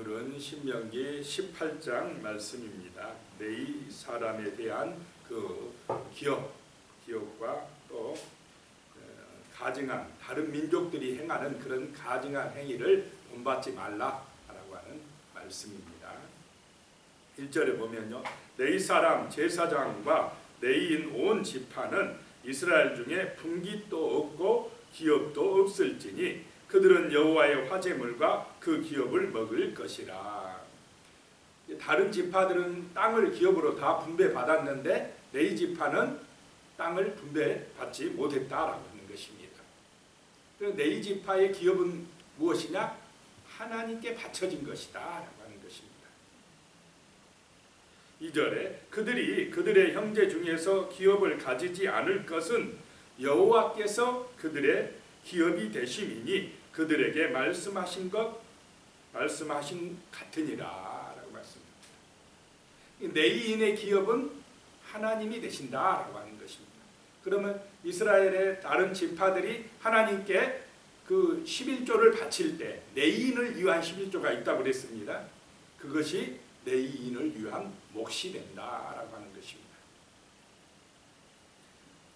오늘은 신명기 18장 말씀입니다. 네이 사람에 대한 그 기업, 기업과 또 어, 가증한 다른 민족들이 행하는 그런 가증한 행위를 본받지 말라라고 하는 말씀입니다. 1절에 보면요. 네이 사람 제사장과 네이인 온 지파는 이스라엘 중에 분깃도 없고 기업도 없을지니 그들은 여호와의 화제물과 그 기업을 먹을 것이라. 다른 지파들은 땅을 기업으로 다 분배 받았는데 네이 지파는 땅을 분배 받지 못했다라고 하는 것입니다. 네이 지파의 기업은 무엇이냐? 하나님께 바쳐진 것이다라고 하는 것입니다. 2절에 그들이 그들의 형제 중에서 기업을 가지지 않을 것은 여호와께서 그들의 기업이 되심이니 그들에게 말씀하신 것 말씀하신 같으니라라고 말씀합니다. 네이인의 기업은 하나님이 되신다라고 하는 것입니다. 그러면 이스라엘의 다른 지파들이 하나님께 그 11조를 바칠 때 네이인을 위한 11조가 있다고 그랬습니다. 그것이 네이인을 위한 몫이 된다라고 하는 것입니다.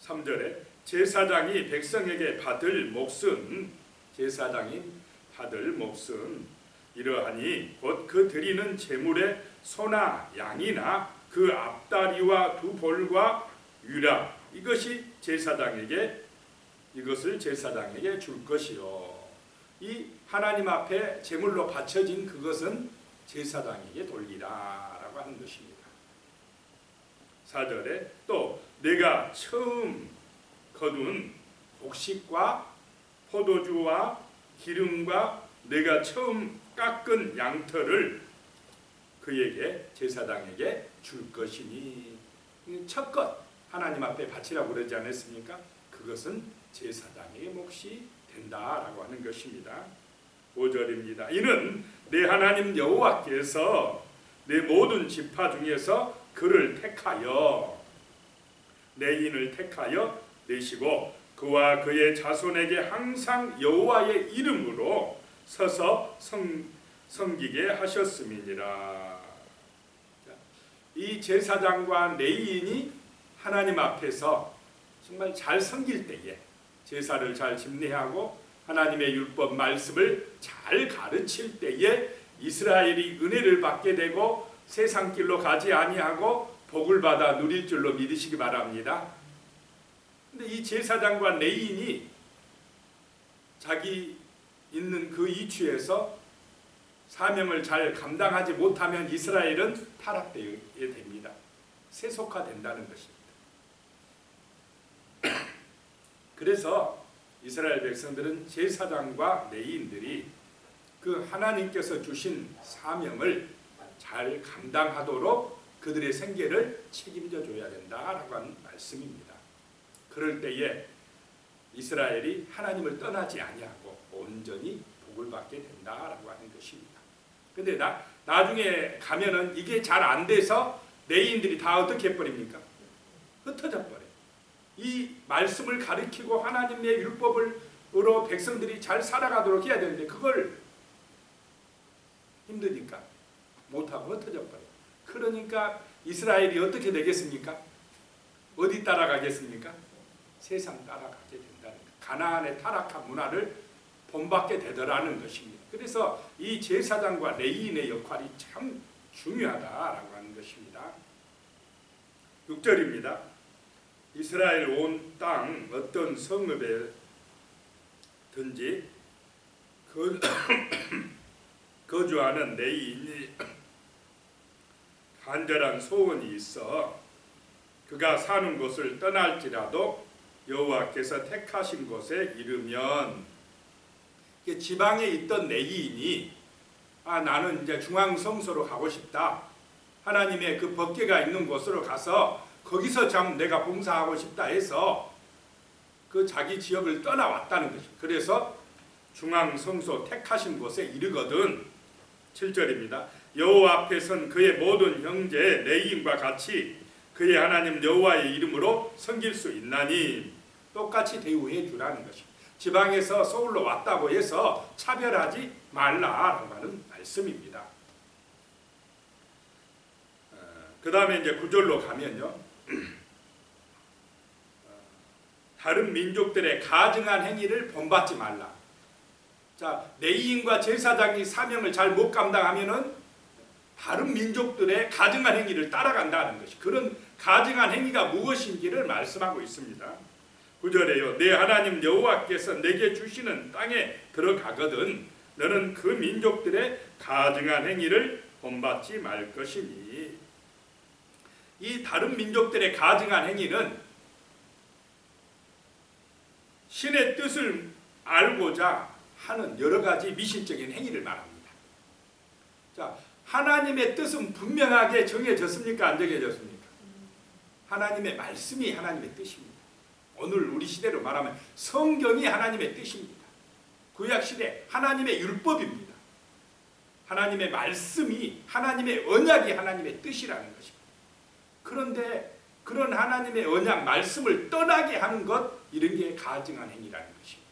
3절에 제사장이 백성에게 받을 몫은 제사장이 받을 몫은 이러하니 곧 그 드리는 제물의 소나 양이나 그 앞다리와 두 볼과 유라 이것이 제사장에게 이것을 제사장에게 줄 것이요 이 하나님 앞에 제물로 바쳐진 그것은 제사장에게 돌리라라고 하는 것입니다. 4절에 또 내가 처음 거둔 곡식과 포도주와 기름과 내가 처음 깎은 양털을 그에게 제사장에게 줄 것이니 첫 것 하나님 앞에 바치라고 그러지 않았습니까? 그것은 제사장의 몫이 된다라고 하는 것입니다. 5절입니다. 이는 내 하나님 여호와께서 내 모든 지파 중에서 그를 택하여 내 인을 택하여 내시고 그와 그의 자손에게 항상 여호와의 이름으로 서서 성, 섬기게 하셨음이니라. 이 제사장과 레이인이 하나님 앞에서 정말 잘 섬길 때에 제사를 잘 집례하고 하나님의 율법 말씀을 잘 가르칠 때에 이스라엘이 은혜를 받게 되고 세상 길로 가지 아니하고 복을 받아 누릴 줄로 믿으시기 바랍니다. 근데 이 제사장과 레인이 자기 있는 그 이추에서 사명을 잘 감당하지 못하면 이스라엘은 타락되게 됩니다. 세속화된다는 것입니다. 그래서 이스라엘 백성들은 제사장과 레인들이 그 하나님께서 주신 사명을 잘 감당하도록 그들의 생계를 책임져 줘야 된다라고 하는 말씀입니다. 그럴 때에 이스라엘이 하나님을 떠나지 아니하고 온전히 복을 받게 된다라고 하는 것입니다. 근데 나 나중에 가면은 이게 잘 안 돼서 레인들이 다 어떻게 해버립니까? 흩어져 버려. 이 말씀을 가리키고 하나님의 율법을으로 백성들이 잘 살아가도록 해야 되는데 그걸 힘드니까 못하고 흩어져 버려. 그러니까 이스라엘이 어떻게 되겠습니까? 어디 따라가겠습니까? 세상 따라가게 된다는 것. 가나안의 타락한 문화를 본받게 되더라는 것입니다. 그래서 이 제사장과 레이인의 역할이 참 중요하다라고 하는 것입니다. 6절입니다. 이스라엘 온 땅 어떤 성읍에 든지 그 거주하는 레이인이 간절한 소원이 있어 그가 사는 곳을 떠날지라도 여호와께서 택하신 곳에 이르면 지방에 있던 레이인이 아 나는 이제 중앙 성소로 가고 싶다. 하나님의 그 법궤가 있는 곳으로 가서 거기서 참 내가 봉사하고 싶다 해서 그 자기 지역을 떠나왔다는 것이. 그래서 중앙 성소 택하신 곳에 이르거든 7절입니다. 여호와 앞에 선 그의 모든 형제 레이인과 같이 그의 하나님 여호와의 이름으로 섬길 수 있나니 똑같이 대우해 주라는 것입니다. 지방에서 서울로 왔다고 해서 차별하지 말라라고 하는 말씀입니다. 그 다음에 이제 구절로 가면요. 어, 다른 민족들의 가증한 행위를 본받지 말라. 자, 레이인과 제사장이 사명을 잘 못 감당하면은 다른 민족들의 가증한 행위를 따라간다는 것이 그런 가증한 행위가 무엇인지를 말씀하고 있습니다. 구절에요. 내 하나님 여호와께서 내게 주시는 땅에 들어가거든 너는 그 민족들의 가증한 행위를 본받지 말 것이니 이 다른 민족들의 가증한 행위는 신의 뜻을 알고자 하는 여러 가지 미신적인 행위를 말합니다. 자, 하나님의 뜻은 분명하게 정해졌습니까? 안 정해졌습니까? 하나님의 말씀이 하나님의 뜻입니다. 오늘 우리 시대로 말하면 성경이 하나님의 뜻입니다. 구약 시대 하나님의 율법입니다. 하나님의 말씀이 하나님의 언약이 하나님의 뜻이라는 것입니다. 그런데 그런 하나님의 언약 말씀을 떠나게 하는 것 이런 게 가증한 행위라는 것입니다.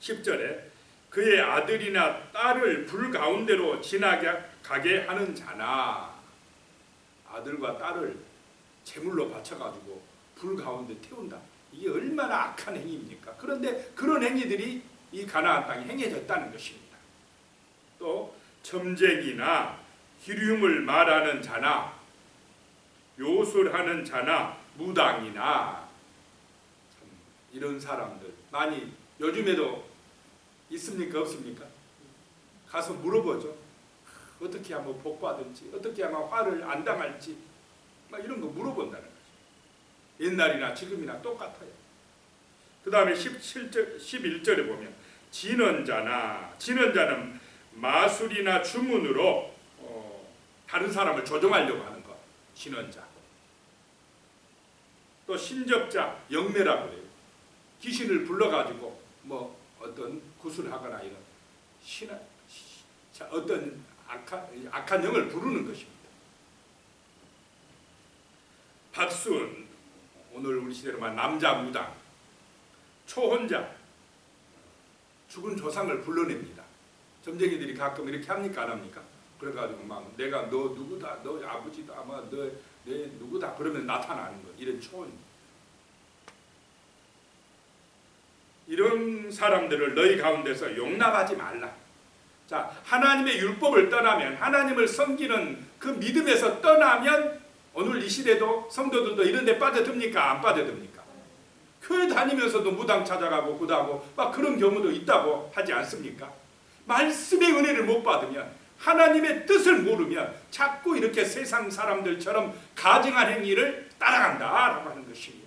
10절에 그의 아들이나 딸을 불 가운데로 지나가게 하는 자나 아들과 딸을 제물로 바쳐가지고 불 가운데 태운다. 이게 얼마나 악한 행위입니까? 그런데 그런 행위들이 이 가나안 땅에 행해졌다는 것입니다. 또 점쟁이나 기름을 말하는 자나 요술하는 자나 무당이나 참 이런 사람들 많이 요즘에도 있습니까 없습니까? 가서 물어보죠. 어떻게 하면 복 받을지, 어떻게 하면 화를 안 당할지, 막 이런 거 물어본다는 거죠. 옛날이나 지금이나 똑같아요. 그 다음에 17절, 11절에 보면 진언자나 진언자는 마술이나 주문으로 어, 다른 사람을 조종하려고 하는 것, 진언자. 또 신접자, 영매라고 그래요. 귀신을 불러가지고 뭐 어떤 구슬하거나 이런 자, 어떤 악한, 악한 영을 부르는 것입니다. 박순, 오늘 우리 시대로 말 남자 무당, 초혼자, 죽은 조상을 불러냅니다. 점쟁이들이 가끔 이렇게 합니까 안 합니까? 그래가지고 막 내가 너 누구다, 너 아버지다, 아마 너 내 누구다 그러면 나타나는 거 이런 초혼. 이런 사람들을 너희 가운데서 용납하지 말라. 자, 하나님의 율법을 떠나면 하나님을 섬기는 그 믿음에서 떠나면 오늘 이 시대도 성도들도 이런 데 빠져듭니까? 안 빠져듭니까? 교회 다니면서도 무당 찾아가고 구다고 막 그런 경우도 있다고 하지 않습니까? 말씀의 은혜를 못 받으면 하나님의 뜻을 모르면 자꾸 이렇게 세상 사람들처럼 가증한 행위를 따라간다라고 하는 것입니다.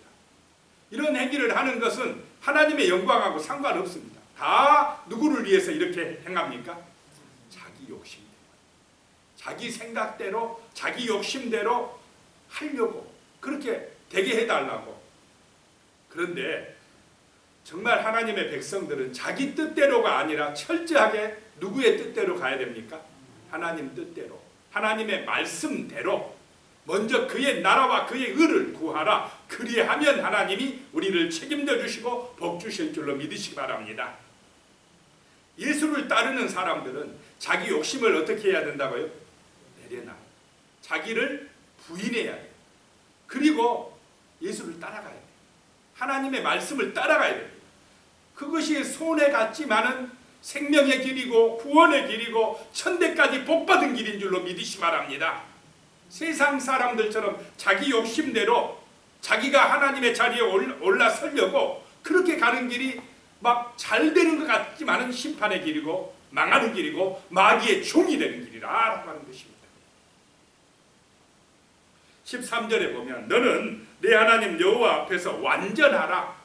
이런 행위를 하는 것은 하나님의 영광하고 상관없습니다. 다 누구를 위해서 이렇게 행합니까? 욕심대로. 자기 생각대로, 자기 욕심대로 하려고 그렇게 되게 해달라고. 그런데 정말 하나님의 백성들은 자기 뜻대로가 아니라 철저하게 누구의 뜻대로 가야 됩니까? 하나님 뜻대로, 하나님의 말씀대로 먼저 그의 나라와 그의 의를 구하라. 그리하면 하나님이 우리를 책임져 주시고 복 주실 줄로 믿으시기 바랍니다. 예수를 따르는 사람들은 자기 욕심을 어떻게 해야 된다고요? 내려놔. 자기를 부인해야 돼요. 그리고 예수를 따라가야 돼요. 하나님의 말씀을 따라가야 됩니다. 그것이 손해 같지만은 생명의 길이고 구원의 길이고 천대까지 복받은 길인 줄로 믿으시 바랍니다. 세상 사람들처럼 자기 욕심대로 자기가 하나님의 자리에 올라서려고 그렇게 가는 길이 막 잘 되는 것 같지만은 심판의 길이고 망하는 길이고 마귀의 종이 되는 길이라라고 하는 것입니다. 13절에 보면 너는 내 하나님 여호와 앞에서 완전하라.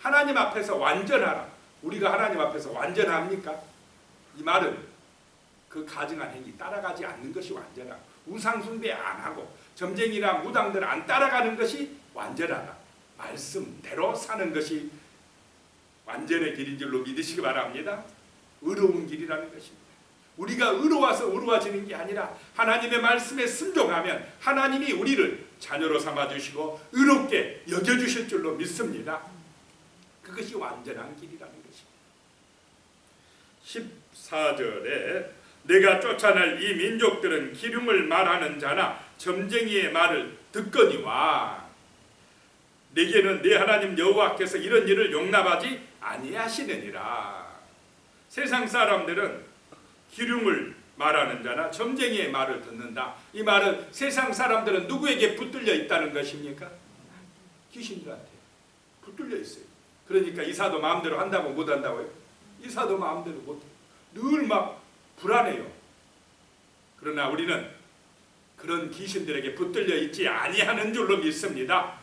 하나님 앞에서 완전하라. 우리가 하나님 앞에서 완전합니까? 이 말은 그 가증한 행위 따라가지 않는 것이 완전하고 우상 숭배 안 하고 점쟁이나 무당들 안 따라가는 것이 완전하다. 말씀대로 사는 것이 완전의 길인 줄로 믿으시기 바랍니다. 의로운 길이라는 것입니다. 우리가 의로워서 의로워지는 게 아니라 하나님의 말씀에 순종하면 하나님이 우리를 자녀로 삼아 주시고 의롭게 여겨 주실 줄로 믿습니다. 그것이 완전한 길이라는 것입니다. 4절에 내가 쫓아낼 이 민족들은 기름을 말하는 자나 점쟁이의 말을 듣거니와 내게는 내 하나님 여호와께서 이런 일을 용납하지 아니하시느니라 세상 사람들은 기름을 말하는 자나 점쟁이의 말을 듣는다 이 말은 세상 사람들은 누구에게 붙들려 있다는 것입니까? 귀신들한테 붙들려 있어요 그러니까 이사도 마음대로 한다고 못 한다고요? 이사도 마음대로 못해 늘막 불안해요 그러나 우리는 그런 귀신들에게 붙들려 있지 아니하는 줄로 믿습니다.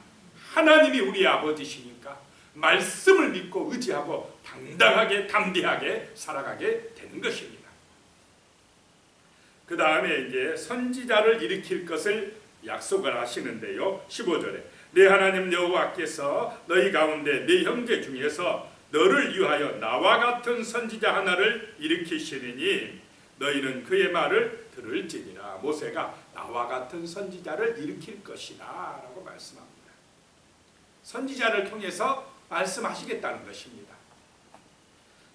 하나님이 우리 아버지시니까 말씀을 믿고 의지하고 당당하게 담대하게 살아가게 되는 것입니다. 그 다음에 이제 선지자를 일으킬 것을 약속을 하시는데요. 15절에 내 하나님 여호와께서 너희 가운데 내 형제 중에서 너를 위하여 나와 같은 선지자 하나를 일으키시리니 너희는 그의 말을 들을지니라 모세가 나와 같은 선지자를 일으킬 것이다 라고 말씀합니다. 선지자를 통해서 말씀하시겠다는 것입니다.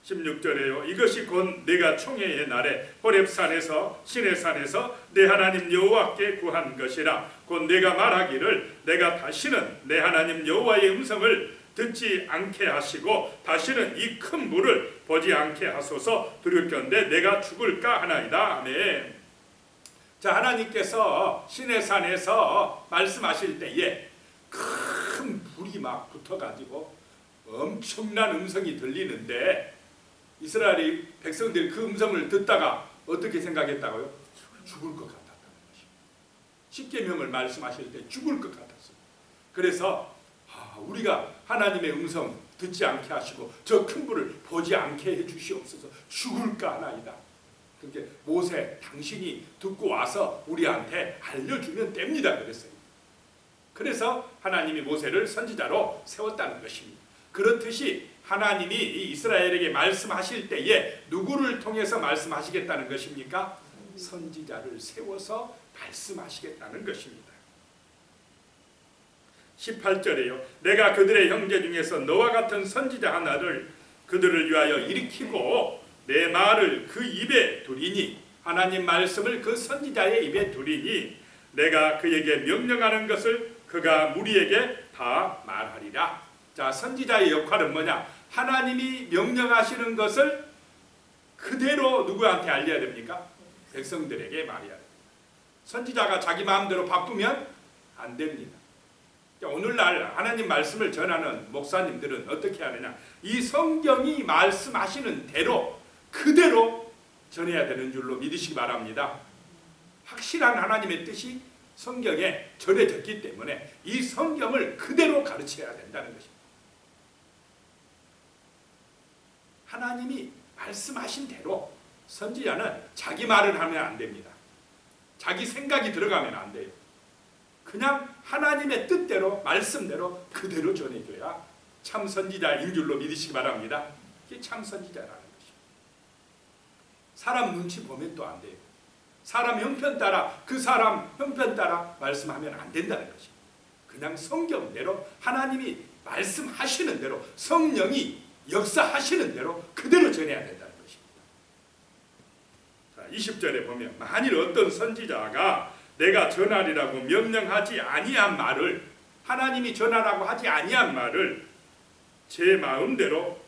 16절에요. 이것이 곧 내가 총회의 날에 호렙산에서 시내산에서 내 하나님 여호와께 구한 것이라 곧 내가 말하기를 내가 다시는 내 하나님 여호와의 음성을 듣지 않게 하시고 다시는 이 큰 물을 보지 않게 하소서 두렵건대 내가 죽을까 하나이다. 아멘. 자 하나님께서 시내산에서 말씀하실 때에 큰 불이 막 붙어가지고 엄청난 음성이 들리는데 이스라엘이 백성들이 그 음성을 듣다가 어떻게 생각했다고요? 죽을 것 같았다는 것입니다. 십계명을 말씀하실 때 죽을 것 같았어요. 그래서 아, 우리가 하나님의 음성 듣지 않게 하시고 저 큰 불을 보지 않게 해 주시옵소서 죽을까 하나이다. 그렇게 모세 당신이 듣고 와서 우리한테 알려주면 됩니다 그랬어요. 그래서 하나님이 모세를 선지자로 세웠다는 것입니다. 그렇듯이 하나님이 이 이스라엘에게 말씀하실 때에 누구를 통해서 말씀하시겠다는 것입니까? 선지자를 세워서 말씀하시겠다는 것입니다. 18절에요. 내가 그들의 형제 중에서 너와 같은 선지자 하나를 그들을 위하여 일으키고 내 말을 그 입에 두리니 하나님 말씀을 그 선지자의 입에 두리니 내가 그에게 명령하는 것을 그가 무리에게 다 말하리라. 자, 선지자의 역할은 뭐냐? 하나님이 명령하시는 것을 그대로 누구한테 알려야 됩니까? 백성들에게 말해야 됩니다. 선지자가 자기 마음대로 바꾸면 안 됩니다. 오늘날 하나님 말씀을 전하는 목사님들은 어떻게 하느냐? 이 성경이 말씀하시는 대로 그대로 전해야 되는 줄로 믿으시기 바랍니다. 확실한 하나님의 뜻이 성경에 전해졌기 때문에 이 성경을 그대로 가르쳐야 된다는 것입니다. 하나님이 말씀하신 대로 선지자는 자기 말을 하면 안 됩니다. 자기 생각이 들어가면 안 돼요. 그냥 하나님의 뜻대로 말씀대로 그대로 전해줘야 참 선지자인 줄로 믿으시기 바랍니다. 이게 참 선지자라는 것입니다. 사람 눈치 보면 또 안 돼요. 사람 형편 따라 그 사람 형편 따라 말씀하면 안 된다는 것입니다. 그냥 성경대로 하나님이 말씀하시는 대로 성령이 역사하시는 대로 그대로 전해야 된다는 것입니다. 자, 20절에 보면 만일 어떤 선지자가 내가 전하리라고 명령하지 아니한 말을 하나님이 전하라고 하지 아니한 말을 제 마음대로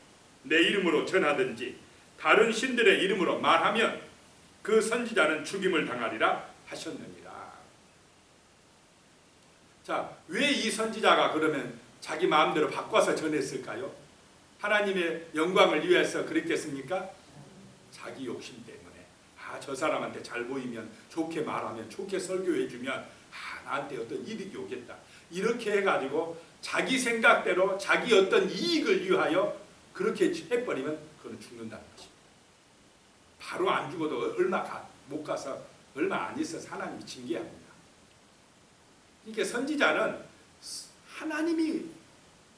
내 이름으로 전하든지 다른 신들의 이름으로 말하면 그 선지자는 죽임을 당하리라 하셨느니라. 자, 왜 이 선지자가 그러면 자기 마음대로 바꿔서 전했을까요? 하나님의 영광을 위해서 그랬겠습니까? 자기 욕심 때문에. 아, 저 사람한테 잘 보이면 좋게 말하면 좋게 설교해 주면 아, 나한테 어떤 이득이 오겠다. 이렇게 해 가지고 자기 생각대로 자기 어떤 이익을 위하여 그렇게 해버리면 그건 죽는다는 것입니다. 바로 안 죽어도 얼마 가, 못 가서 얼마 안 있어서 하나님이 징계합니다. 그러니까 선지자는 하나님이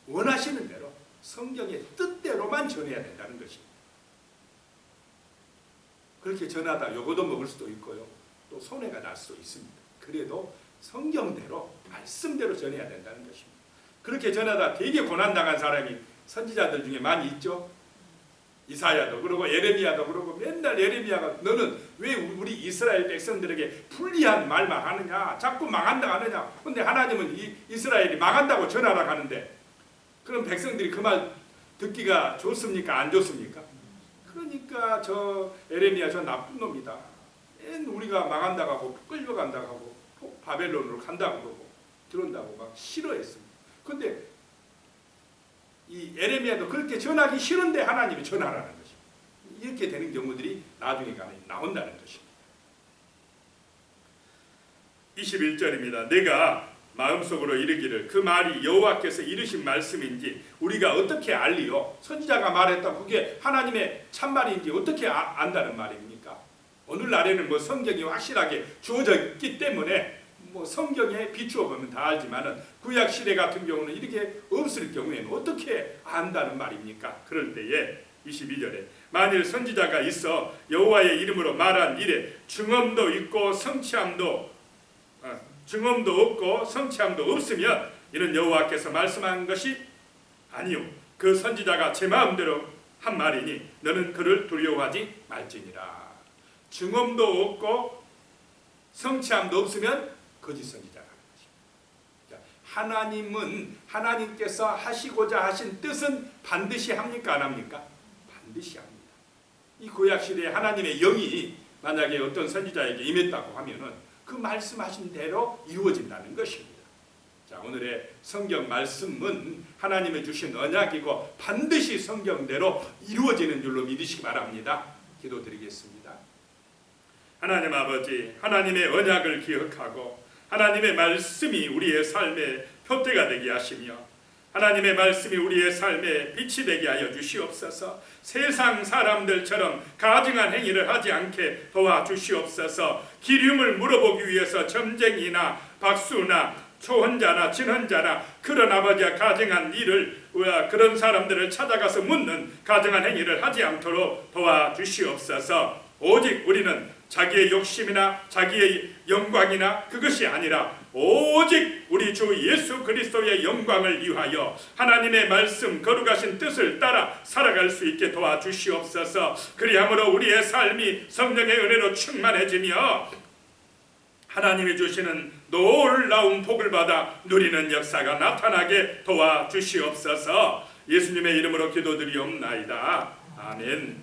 원하시는 대로 성경의 뜻대로만 전해야 된다는 것입니다. 그렇게 전하다 요거도 먹을 수도 있고요. 또 손해가 날 수도 있습니다. 그래도 성경대로 말씀대로 전해야 된다는 것입니다. 그렇게 전하다 되게 고난당한 사람이 선지자들 중에 많이 있죠. 이사야도 그러고 예레미야도 그러고 맨날 예레미야가 너는 왜 우리 이스라엘 백성들에게 불리한 말만 하느냐? 자꾸 망한다 하느냐? 근데 하나님은 이 이스라엘이 망한다고 전하라 하는데 그럼 백성들이 그 말 듣기가 좋습니까? 안 좋습니까? 그러니까 저 예레미야 저 나쁜 놈이다. 맨 우리가 망한다고 하고 끌려간다고 하고 바벨론으로 간다고 그러고 들어온다고 막 싫어했습니다. 근데 이 에레미야도 그렇게 전하기 싫은데 하나님이 전하라는 것입니다. 이렇게 되는 경우들이 나중에 가면 나온다는 것입니다. 21절입니다. 내가 마음속으로 이르기를 그 말이 여호와께서 이르신 말씀인지 우리가 어떻게 알리요? 선지자가 말했다 그게 하나님의 참말인지 어떻게 아, 안다는 말입니까? 오늘날에는 뭐 성경이 확실하게 주어져 있기 때문에 뭐 성경에 비추어 보면 다 알지만은 구약 시대 같은 경우는 이렇게 없을 경우에는 어떻게 안다는 말입니까? 그럴 때에 22절에 만일 선지자가 있어 여호와의 이름으로 말한 일에 증언도 있고 성취함도 아, 증언도 없고 성취함도 없으면 이는 여호와께서 말씀한 것이 아니요 그 선지자가 제 마음대로 한 말이니 너는 그를 두려워하지 말지니라 증언도 없고 성취함도 없으면 거짓 선지자라는 것입니다. 하나님은 하나님께서 하시고자 하신 뜻은 반드시 합니까 안 합니까? 반드시 합니다. 이 구약 시대에 하나님의 영이 만약에 어떤 선지자에게 임했다고 하면은 그 말씀하신 대로 이루어진다는 것입니다. 자, 오늘의 성경 말씀은 하나님의 주신 언약이고 반드시 성경대로 이루어지는 줄로 믿으시기 바랍니다. 기도드리겠습니다. 하나님 아버지, 하나님의 언약을 기억하고 하나님의 말씀이 우리의 삶의 표대가 되게 하시며 하나님의 말씀이 우리의 삶에 빛이 되게 하여 주시옵소서. 세상 사람들처럼 가증한 행위를 하지 않게 도와주시옵소서. 기름을 물어보기 위해서 점쟁이나 박수나 초혼자나 진혼자나 그런 아버지가 가증한 일을 우리가 그런 사람들을 찾아가서 묻는 가증한 행위를 하지 않도록 도와주시옵소서. 오직 우리는 자기의 욕심이나 자기의 영광이나 그것이 아니라 오직 우리 주 예수 그리스도의 영광을 위하여 하나님의 말씀 거룩하신 뜻을 따라 살아갈 수 있게 도와주시옵소서. 그리함으로 우리의 삶이 성령의 은혜로 충만해지며 하나님이 주시는 놀라운 복을 받아 누리는 역사가 나타나게 도와주시옵소서. 예수님의 이름으로 기도드리옵나이다. 아멘.